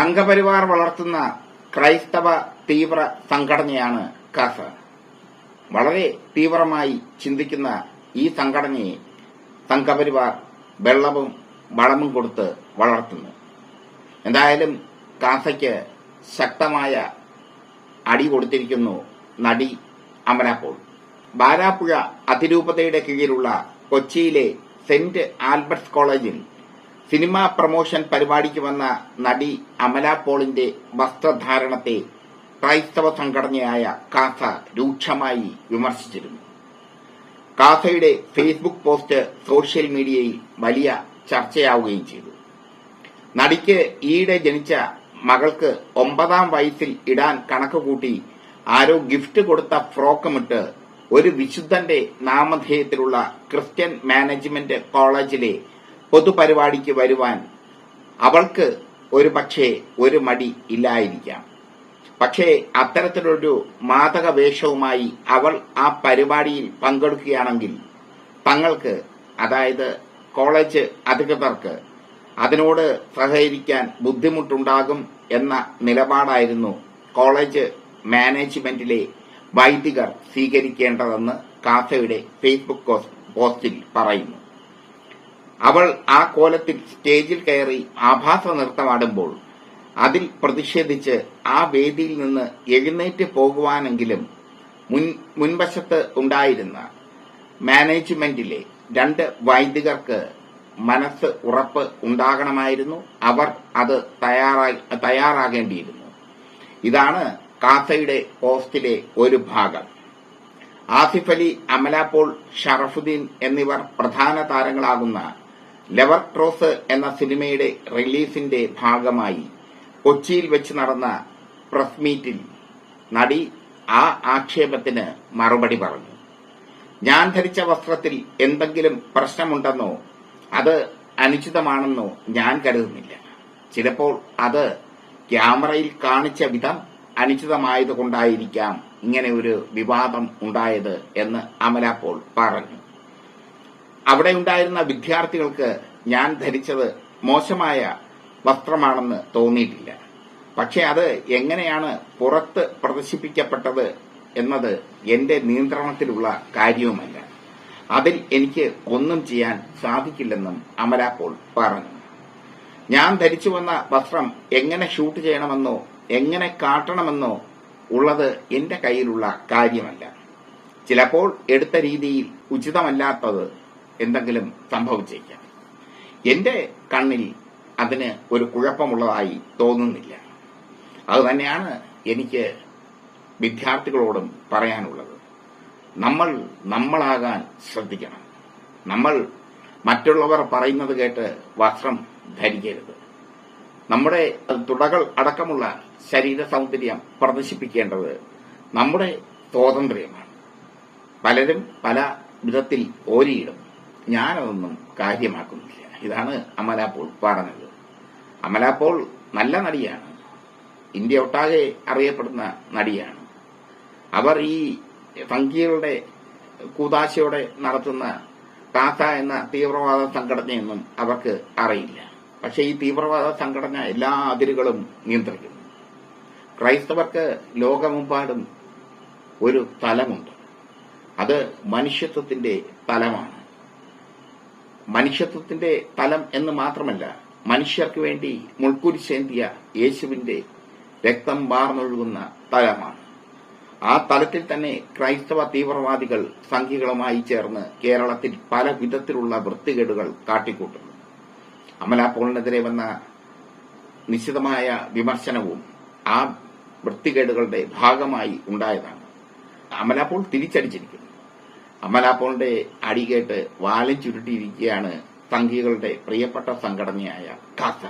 സംഘപരിവാർ വളർത്തുന്ന ക്രൈസ്തവ തീവ്ര സംഘടനയാണ് കാസ. വളരെ തീവ്രമായി ചിന്തിക്കുന്ന ഈ സംഘടനയെ സംഘപരിവാർ വെള്ളവും വളവും കൊടുത്ത് വളർത്തുന്നു. എന്തായാലും കാസയ്ക്ക് ശക്തമായ അടി കൊടുത്തിരിക്കുന്നു നടി അമലാപ്പോൾ ബാരാപ്പുഴ അതിരൂപതയുടെ കീഴിലുള്ള കൊച്ചിയിലെ സെന്റ് ആൽബർട്ട്സ് കോളേജിൽ സിനിമാ പ്രമോഷൻ പരിപാടിക്ക് വന്ന നടി അമല പോളിന്റെ വസ്ത്രധാരണത്തെ ക്രൈസ്തവ സംഘടനയായ കാസ രൂക്ഷമായി വിമർശിച്ചിരുന്നു. കാസയുടെ ഫേസ്ബുക്ക് പോസ്റ്റ് സോഷ്യൽ മീഡിയയിൽ വലിയ ചർച്ചയാവുകയും ചെയ്തു. നടിക്ക് ഈയിടെ ജനിച്ച മകൾക്ക് ഒമ്പതാം വയസ്സിൽ ഇടാൻ കണക്കുകൂട്ടി ആരോ ഗിഫ്റ്റ് കൊടുത്ത ഫ്രോക്കുമിട്ട് ഒരു വിശുദ്ധന്റെ നാമധേയത്തിലുള്ള ക്രിസ്ത്യൻ മാനേജ്മെന്റ് കോളേജിലെ പൊതുപരിപാടിക്ക് വരുവാൻ അവൾക്ക് ഒരു പക്ഷേ ഒരു മടി ഇല്ലായിരിക്കാം. പക്ഷേ അത്തരത്തിലൊരു മാതക വേഷവുമായി അവൾ ആ പരിപാടിയിൽ പങ്കെടുക്കുകയാണെങ്കിൽ തങ്ങൾക്ക് അതായത് കോളേജ് അധികൃതർക്ക് അതിനോട് സഹകരിക്കാൻ ബുദ്ധിമുട്ടുണ്ടാകും എന്ന നിലപാടായിരുന്നു കോളേജ് മാനേജ്മെന്റിലെ വൈദികർ സ്വീകരിക്കേണ്ടതെന്ന് കാസയുടെ ഫേസ്ബുക്ക് പോസ്- പോസ്റ്റിൽ പറയുന്നു. അവൾ ആ കോലത്തിൽ സ്റ്റേജിൽ കയറി ആഭാസ നൃത്തമാടുമ്പോൾ അതിൽ പ്രതിഷേധിച്ച് ആ വേദിയിൽ നിന്ന് എഴുന്നേറ്റ് പോകുവാനെങ്കിലും മുൻ മുൻവശത്ത് ഉണ്ടായിരുന്ന മാനേജ്മെന്റിലെ രണ്ട് വൈദികർക്ക് മനസ്സ് ഉറപ്പ് ഉണ്ടാകണമായിരുന്നു. അവർ അത് തയ്യാറായി തയ്യാറാകേണ്ടിയിരുന്നു. ഇതാണ് കാസയുടെ പോസ്റ്റിലെ ഒരു ഭാഗം. ആസിഫ് അലി അമലാപോൾ ഷറഫുദ്ദീൻ എന്നിവർ പ്രധാന താരങ്ങളാകുന്ന ലെവർ ട്രോസ് എന്ന സിനിമയുടെ റിലീസിന്റെ ഭാഗമായി കൊച്ചിയിൽ വെച്ച് നടന്ന പ്രസ് മീറ്റിൽ നടി ആ ആക്ഷേപത്തിന് മറുപടി പറഞ്ഞു. ഞാൻ ധരിച്ച വസ്ത്രത്തിൽ എന്തെങ്കിലും പ്രശ്നമുണ്ടെന്നോ അത് അനുചിതമാണെന്നോ ഞാൻ കരുതുന്നില്ല. ചിലപ്പോൾ അത് ക്യാമറയിൽ കാണിച്ച വിധം അനുചിതമായതുകൊണ്ടായിരിക്കാം ഇങ്ങനെ ഒരു വിവാദം ഉണ്ടായത് എന്ന് അമല പോൾ പറഞ്ഞു. അവിടെ ഉണ്ടായിരുന്ന വിദ്യാർത്ഥികൾക്ക് ഞാൻ ധരിച്ചത് മോശമായ വസ്ത്രമാണെന്ന് തോന്നിയിട്ടില്ല. പക്ഷെ അത് എങ്ങനെയാണ് പുറത്ത് പ്രദർശിപ്പിക്കപ്പെട്ടത് എന്നത് എന്റെ നിയന്ത്രണത്തിലുള്ള കാര്യവുമല്ല. അതിൽ എനിക്ക് ഒന്നും ചെയ്യാൻ സാധിക്കില്ലെന്നും അമല പോൾ പറഞ്ഞു. ഞാൻ ധരിച്ചു വന്ന വസ്ത്രം എങ്ങനെ ഷൂട്ട് ചെയ്യണമെന്നോ എങ്ങനെ കാട്ടണമെന്നോ ഉള്ളത് എന്റെ കയ്യിലുള്ള കാര്യമല്ല. ചിലപ്പോൾ എടുത്ത രീതിയിൽ ഉചിതമല്ലാത്തത് എന്തെങ്കിലും സംഭവിച്ചേക്കാം. എന്റെ കണ്ണിൽ അതിന് ഒരു കുഴപ്പമുള്ളതായി തോന്നുന്നില്ല. അതുതന്നെയാണ് എനിക്ക് വിദ്യാർത്ഥികളോടും പറയാനുള്ളത്. നമ്മൾ നമ്മളാകാൻ ശ്രദ്ധിക്കണം. നമ്മൾ മറ്റുള്ളവർ പറയുന്നത് കേട്ട് വസ്ത്രം ധരിക്കരുത്. നമ്മുടെ തുടകൾ അടക്കമുള്ള ശരീര സൗന്ദര്യം പ്രദർശിപ്പിക്കേണ്ടത് നമ്മുടെ സ്വാതന്ത്ര്യമാണ്. പലരും പല വിധത്തിൽ ഓരിയിടും. ഞാനതൊന്നും കാര്യമാക്കുന്നില്ല. ഇതാണ് അമല പോൾ പറഞ്ഞത്. അമല പോൾ നല്ല നടിയാണ്. ഇന്ത്യ ഒട്ടാകെ അറിയപ്പെടുന്ന നടിയാണ്. അവർ ഈ സംഖ്യകളുടെ കൂതാശയോടെ നടത്തുന്ന കാസ എന്ന തീവ്രവാദ സംഘടനയൊന്നും അവർക്ക് അറിയില്ല. പക്ഷേ ഈ തീവ്രവാദ സംഘടന എല്ലാ അതിരുകളും നിയന്ത്രിക്കുന്നു. ക്രൈസ്തവർക്ക് ലോകമെമ്പാടും ഒരു തലമുണ്ട്. അത് മനുഷ്യത്വത്തിന്റെ തലമാണ്. മനുഷ്യത്വത്തിന്റെ തലം എന്ന് മാത്രമല്ല മനുഷ്യർക്ക് വേണ്ടി മുൾക്കുരിശേന്തിയ യേശുവിന്റെ രക്തം വാർന്നൊഴുകുന്ന തലമാണ്. ആ തലത്തിൽ തന്നെ ക്രൈസ്തവ തീവ്രവാദികൾ സംഘികളുമായി ചേർന്ന് കേരളത്തിൽ പല വിധത്തിലുള്ള വൃത്തികേടുകൾ കാട്ടിക്കൂട്ടുന്നു. അമലാപ്പോളിനെതിരെ പോളിനെതിരെ വന്ന നിശ്ചിതമായ വിമർശനവും ആ വൃത്തികേടുകളുടെ ഭാഗമായി ഉണ്ടായതാണ്. അമലാപോൾ തിരിച്ചടിച്ചിരിക്കുന്നു. അമലാപോളിന്റെ അടികേട്ട് വാലം ചുരുട്ടിയിരിക്കുകയാണ് സംഘികളുടെ പ്രിയപ്പെട്ട സംഘടനയായ കാസ.